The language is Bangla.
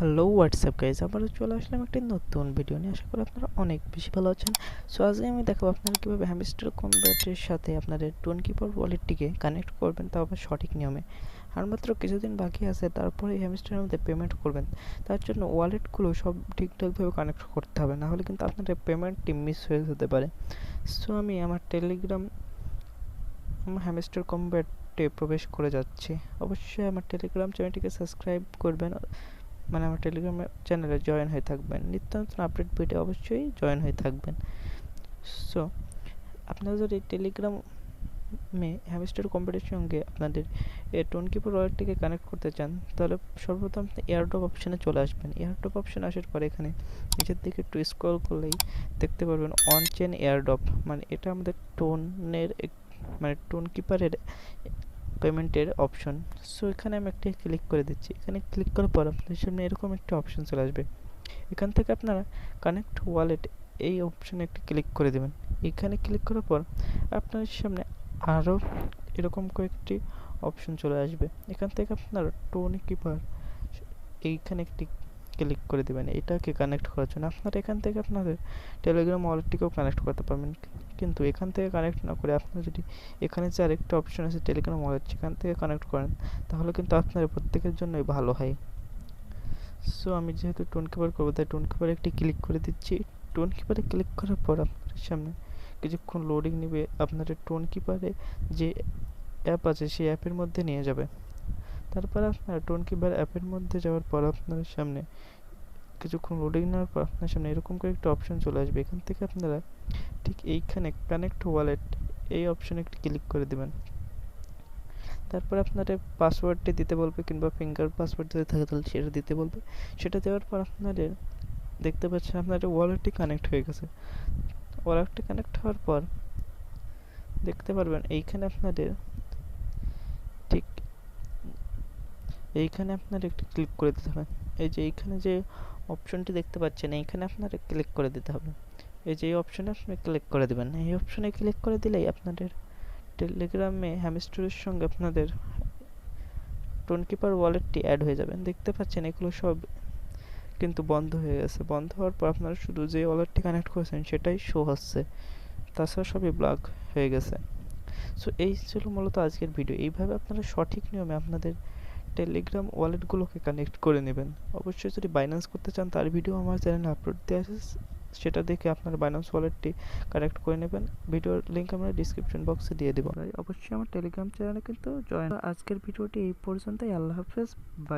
হ্যালো হোয়াটসঅ্যাপ গাইজ আবারও চলে আসলাম একটি নতুন ভিডিও নিয়ে। আশা করি আপনারা অনেক বেশি ভালো আছেন। সো আজকে আমি দেখাবো আপনারা কীভাবে হ্যামস্টার কম্ব্যাটের সাথে আপনাদের টোন কিপার ওয়ালেটটিকে কানেক্ট করবেন তাও আবার সঠিক নিয়মে। আর মাত্র কিছুদিন বাকি আছে, তারপরে হ্যামস্টারের মধ্যে পেমেন্ট করবেন। তার জন্য ওয়ালেটগুলো সব ঠিকঠাকভাবে কানেক্ট করতে হবে, না হলে কিন্তু আপনাদের পেমেন্টটি মিস হয়ে যেতে পারে। সো আমি আমার টেলিগ্রাম হ্যামস্টার কম্ব্যাটে প্রবেশ করে যাচ্ছি। অবশ্যই আমার টেলিগ্রাম চ্যানেলটিকে সাবস্ক্রাইব করবেন। মানে আমার টেলিগ্রাম চ্যানেলে জয়েন হয়ে থাকবেন। নিত্য নতুন আপডেট পেতে অবশ্যই জয়েন হয়ে থাকবেন। সো আপনারা যদি টেলিগ্রাম হ্যামস্টার কম্পিউটারের সঙ্গে আপনাদের টোন কিপার ওয়ালেটটিকে কানেক্ট করতে চান, তাহলে সর্বপ্রথম আপনি এয়ারড্রপ অপশানে চলে আসবেন। এয়ারড্রপ অপশানে আসার পরে এখানে নিচের দিকে একটু স্ক্রল করলেই দেখতে পারবেন অন চেন এয়ারড্রপ মানে এটা আমাদের টোনের মানে টোন কিপারের পেমেন্টের অপশন। সো এখানে আমি একটি ক্লিক করে দিচ্ছি। এখানে ক্লিক করার পর আপনাদের সামনে এরকম একটা অপশন চলে আসবে। এখান থেকে আপনারা কানেক্ট ওয়ালেট এই অপশানে একটি ক্লিক করে দেবেন। এখানে ক্লিক করার পর আপনাদের সামনে আরও এরকম কয়েকটি অপশন চলে আসবে। এখান থেকে আপনারা টোন কিপার এইখানে একটি ক্লিক করে দেবেন। এটাকে কানেক্ট করার জন্য আপনারা এখান থেকে আপনাদের টেলিগ্রাম ওয়ালেটটিকেও কানেক্ট করতে পারবেন। কিন্তু এখান থেকে কানেক্ট না করে আপনারা যদি এখানে যে আরেকটা অপশন আছে টেলিগ্রাম ওয়ালেট সেখান থেকে কানেক্ট করেন, তাহলে কিন্তু আপনার প্রত্যেকের জন্যই ভালো হয়। সো আমি যেহেতু টোন কিপার করব, তাই টোন কিপারে একটি ক্লিক করে দিচ্ছি। টোন কিপারে ক্লিক করার পর আপনার সামনে কিছুক্ষণ লোডিং নেবে আপনাদের টোন কিপারে যে অ্যাপ আছে, সেই অ্যাপের মধ্যে নিয়ে যাবে। তারপর আপনার টোন কিপার অ্যাপের মধ্যে যাওয়ার পর আপনার সামনে কিছুক্ষণ লোডিং নেওয়ার পর আপনার সামনে এরকম করে একটা অপশন চলে আসবে, এখান থেকে আপনারা ঠিক এইখানে কানেক্ট ওয়ালেট এই অপশনে একটি ক্লিক করে দেবেন। তারপর আপনার পাসওয়ার্ডটি দিতে বলবে কিংবা ফিঙ্গার পাসওয়ার্ড যদি থাকে তাহলে সেটা দিতে বলবে। সেটা দেওয়ার পর আপনাদের দেখতে পাচ্ছেন আপনার ওয়ালেটটি কানেক্ট হয়ে গেছে। ওয়ালেটটি কানেক্ট হওয়ার পর দেখতে পারবেন এইখানে আপনাদের ঠিক এইখানে আপনার একটি ক্লিক করে দিতে হবে। এই যে এইখানে যে অপশনটি দেখতে পাচ্ছেন, এইখানে আপনার ক্লিক করে দিতে হবে। এই যে এই অপশনে আপনি ক্লিক করে দেবেন। এই অপশনে ক্লিক করে দিলেই আপনাদের টেলিগ্রামে হ্যামস্টারের সঙ্গে আপনাদের টোন কিপার ওয়ালেটটি অ্যাড হয়ে যাবেন দেখতে পাচ্ছেন এগুলো সব কিন্তু বন্ধ হয়ে গেছে। বন্ধ হওয়ার পর আপনারা শুধু যে ওয়ালেটটি কানেক্ট করেছেন সেটাই শো হচ্ছে। তাছাড়া সবই ব্লক হয়ে গেছে। সো এই ছিল মূলত আজকের ভিডিও এইভাবে আপনারা সঠিক নিয়মে আপনাদের টেলিগ্রাম ওয়ালেটগুলোকে কানেক্ট করে নেবেন। অবশ্যই যদি বাইন্যান্স করতে চান, তার ভিডিও আমার চ্যানেলে আপলোড দেওয়া আছে। সেটা দেখে আপনার বাইন্যান্স ওয়ালেটটি কানেক্ট করে নেবেন। ভিডিওর লিঙ্ক আমরা ডিসক্রিপশন বক্সে দিয়ে দেবো। অবশ্যই আমার টেলিগ্রাম চ্যানেলে কিন্তু জয়েন আজকের ভিডিওটি এই পর্যন্তই। আল্লাহ হাফেজ। বাই